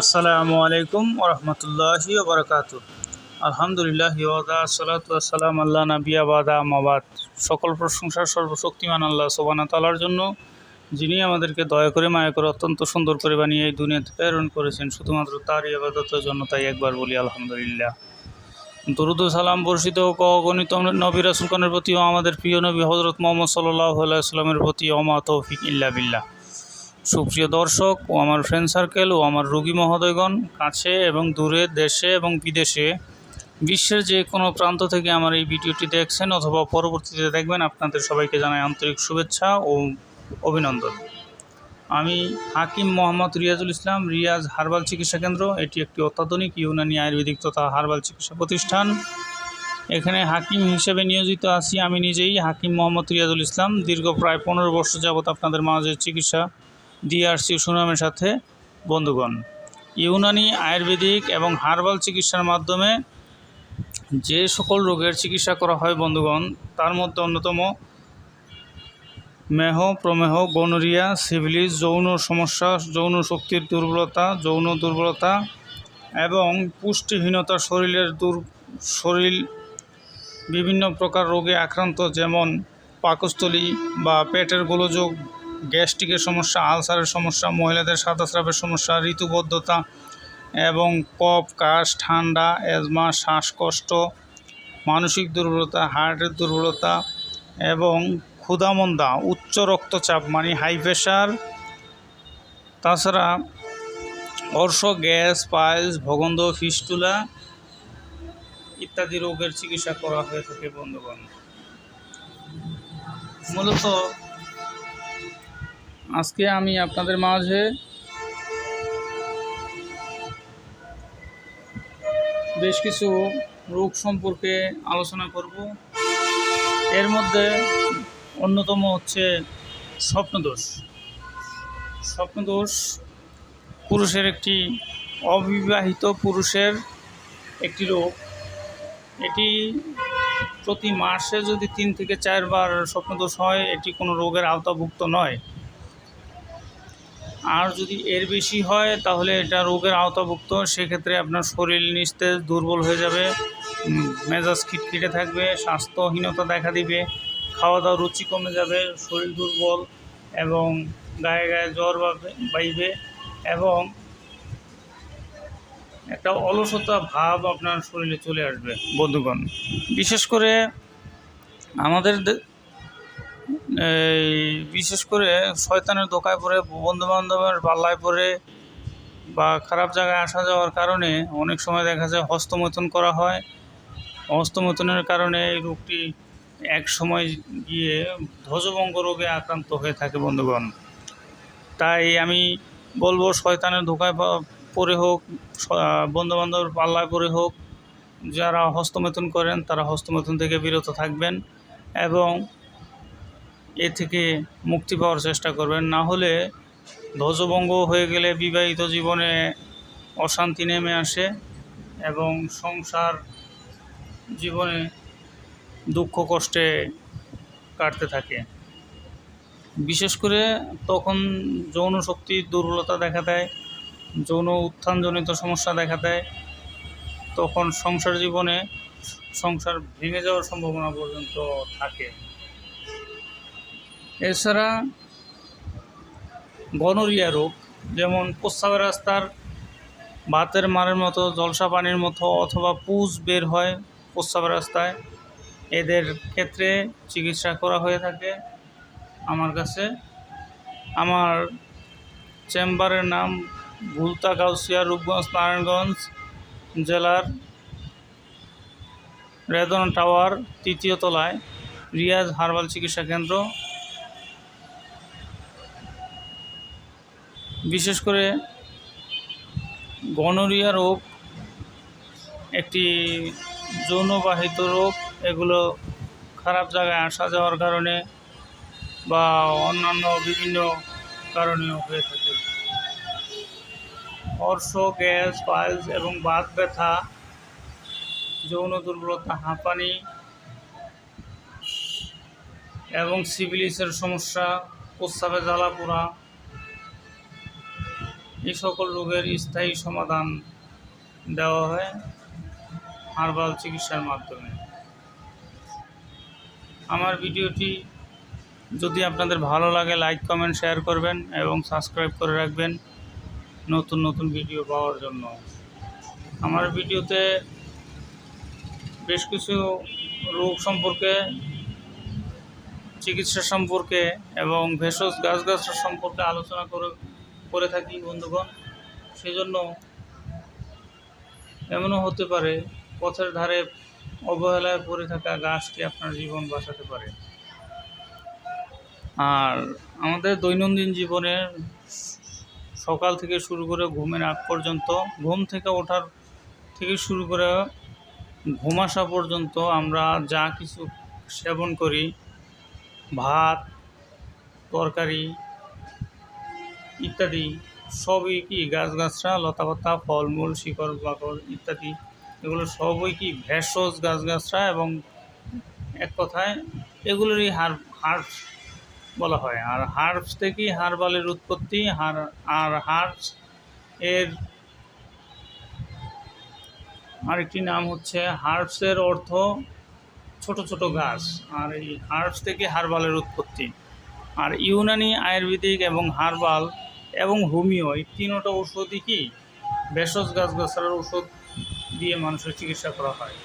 আসসালামু আলাইকুম ওরহমতুল্লাহি ওবরাকাত আলহামদুলিল্লাহ ওয়াদা আসসালাম আল্লাহ নাবিয়া বাদা মাবাদ সকল প্রশংসা সর্বশক্তিমান আল্লাহ সোবানা তালার জন্য, যিনি আমাদেরকে দয়া করে, মায়া করে অত্যন্ত সুন্দর করে বানিয়ে এই দুনিয়াতে প্রেরণ করেছেন। শুধুমাত্র তারই আবাদতের জন্য তাই একবার বলি আলহামদুলিল্লাহ। দরুদ সালাম বর্ষিত হোক অগণিত নবী রাসুলখানের প্রতি আমাদের প্রিয় নবী হজরত মোহাম্মদ সাল্লাহ আলাইস্লামের প্রতি অমা তৌফিক ইল্লা বিল্লাহ। সুপ্রিয় দর্শক ও আমার ফ্রেন্ড সার্কেল ও আমার রোগী মহোদয়গণ, কাছে এবং দূরে দেশে এবং বিদেশে, বিশ্বের যে কোনো প্রান্ত থেকে আমার এই ভিডিওটি দেখছেন অথবা পরবর্তীতে দেখবেন, আপনাদের সবাইকে জানাই আন্তরিক শুভেচ্ছা ও অভিনন্দন। আমি হাকিম মোহাম্মদ রিয়াজুল ইসলাম, রিয়াজ হার্বাল চিকিৎসা কেন্দ্র, এটি একটি অত্যাধুনিক ইউনানি আয়ুর্বেদিক তথা হার্বাল চিকিৎসা প্রতিষ্ঠান। এখানে হাকিম হিসেবে নিয়োজিত আছি আমি নিজেই, হাকিম মোহাম্মদ রিয়াজুল ইসলাম। দীর্ঘ প্রায় পনেরো বছর যাবৎ আপনাদের মাঝে চিকিৎসা আসছি সুনামের সাথে বন্ধুগণ। ইউনানি আয়ুর্বেদিক এবং হার্বাল চিকিৎসার মাধ্যমে যে সকল রোগের চিকিৎসা করা হয় বন্ধুগণ, তার মধ্যে অন্যতম মেহ, প্রমেহ গনোরিয়া সিভিলিস, যৌন সমস্যা, যৌন শক্তির দুর্বলতা, যৌন দুর্বলতা এবং পুষ্টিহীনতা শরীরের দুর, শরীর বিভিন্ন প্রকার রোগে আক্রান্ত, যেমন পাকস্থলী বা পেটের গোলযোগ গ্যাস্ট্রিকের সমস্যা, আলসারের সমস্যা, মহিলাদের সাদাস্রাবের সমস্যা, ঋতুবদ্ধতা এবং কফ, কাশ, ঠান্ডা অ্যাজমা শ্বাসকষ্ট, মানসিক দুর্বলতা, হার্টের দুর্বলতা এবং ক্ষুধামন্দা, উচ্চ রক্তচাপ মানে হাই প্রেশার তাছাড়া অর্শ, গ্যাস, পাইলস, ভগন্ধ, ফিস্টুলা ইত্যাদি রোগের চিকিৎসা করা হয়ে থাকে বন্ধুগণ। মূলত আজকে আমি আপনাদের মাঝে বেশ কিছু রোগ সম্পর্কে আলোচনা করব। এর মধ্যে অন্যতম হচ্ছে স্বপ্নদোষ। স্বপ্নদোষ পুরুষের একটি অবিবাহিত পুরুষের একটি রোগ। এটি প্রতি মাসে যদি তিন থেকে চারবার স্বপ্নদোষ হয়, এটি কোনো রোগের আওতাভুক্ত নয়। আর যদি এর বেশি হয় তাহলে এটা রোগের আওতাভুক্ত। সেক্ষেত্রে আপনার শরীর নিস্তেজ দুর্বল হয়ে যাবে মেজাজ খিটখিটে থাকবে স্বাস্থ্যহীনতা দেখা দিবে খাওয়া দাওয়া রুচি কমে যাবে শরীর দুর্বল এবং গায়ে গায়ে জ্বর বাইবে এবং একটা অলসতা ভাব আপনার শরীরে চলে আসবে। বন্ধুগণ বিশেষ করে আমাদের এই বিশেষ করে শয়তানের দোকায় পড়ে বন্ধু বান্ধবের পাল্লায় পড়ে বা খারাপ জায়গায় আসা যাওয়ার কারণে অনেক সময় দেখা যায় হস্তমৈথুন করা হয়। হস্তমৈথুনের কারণে এই রোগটি এক সময় গিয়ে ধ্বজভঙ্গ রোগে আক্রান্ত হয়ে থাকে বন্ধুগণ। তাই আমি বলব শয়তানের ধোকায় পরে হোক বন্ধু বান্ধবের পাল্লায় পড়ে হোক, যারা হস্তমৈথুন করেন তারা হস্তমৈথুন থেকে বিরত থাকবেন এবং এ থেকে মুক্তি পাওয়ার চেষ্টা করবেন। না হলে ধ্বজভঙ্গ হয়ে গেলে বিবাহিত জীবনে অশান্তি নেমে আসে এবং সংসার জীবনে দুঃখ কষ্টে কাটতে থাকে। বিশেষ করে তখন যৌন শক্তির দুর্বলতা দেখা দেয়, যৌন উত্থানজনিত সমস্যা দেখা দেয়। তখন সংসার জীবনে সংসার ভেঙে যাওয়ার সম্ভাবনা পর্যন্ত থাকে। এছাড়া গনোরিয়া রোগ, যেমন প্রস্রাবের রাস্তার ভাতের মারের মতো, জলসা পানির মতো অথবা পুজ বের হয় প্রস্রাবের রাস্তায়, এদের ক্ষেত্রে চিকিৎসা করা হয়ে থাকে। আমার কাছে আমার চেম্বারের নাম ভুলতা গাউসিয়া, রূপগঞ্জ, নারায়ণগঞ্জ জেলার রেদন টাওয়ার, তৃতীয় তলায় রিয়াজ হার্বাল চিকিৎসা কেন্দ্র। বিশেষ করে গনোরিয়া রোগ, একটি যৌনবাহিত রোগ, এগুলো খারাপ জায়গায় আসা যাওয়ার কারণে বা অন্যান্য বিভিন্ন কারণেও হয়ে থাকে। অর্শ গ্যাস, পাইলস এবং বাত ব্যথা, যৌন দুর্বলতা, হাঁপানি এবং সিভিলিসের সমস্যা, প্রস্রাবে জ্বালা পোড়া এই সকল রোগের স্থায়ী সমাধান দেওয়া হয় হার্বাল চিকিৎসার মাধ্যমে। আমার ভিডিওটি যদি আপনাদের ভালো লাগে, লাইক, কমেন্ট, শেয়ার করবেন এবং সাবস্ক্রাইব করে রাখবেন নতুন নতুন ভিডিও পাওয়ার জন্য। আমার ভিডিওতে বেশ কিছু রোগ সম্পর্কে, চিকিৎসা সম্পর্কে এবং ভেষজ গাছগাছরা সম্পর্কে আলোচনা করে করে থাকি বন্ধুগণ। সেজন্য এমনও হতে পারে, পথের ধারে অবহেলায় পড়ে থাকা গাছটি আপনার জীবন বাঁচাতে পারে। আর আমাদের দৈনন্দিন জীবনে সকাল থেকে শুরু করে ঘুমের আগ পর্যন্ত, ঘুম থেকে ওঠার থেকে শুরু করে ঘুম আসা পর্যন্ত আমরা যা কিছু সেবন করি, ভাত, তরকারি ইত্যাদি। সবই কি গাছগাছরা লতাপাতা, ফলমূল, শিকড় বাকড় ইত্যাদি, এগুলো সবই কি ভেষজ গাছগাছরা এবং এক কথায় এগুলোরই হার হার্বস বলা হয়। আর হার্বস থেকেই হার্বালের উৎপত্তি, হার, আর হার্বস এর আরেকটি নাম হচ্ছে হার্বসের অর্থ ছোট ছোট গাছ। আর এই হার্বস থেকে হার্বালের উৎপত্তি। আর ইউনানি আয়ুর্বেদিক এবং হার্বাল এবং হোমিও এই তিনোটা ঔষধই কি? ভেষজ গাছগাছার ঔষধ দিয়ে মানুষের চিকিৎসা করা হয়।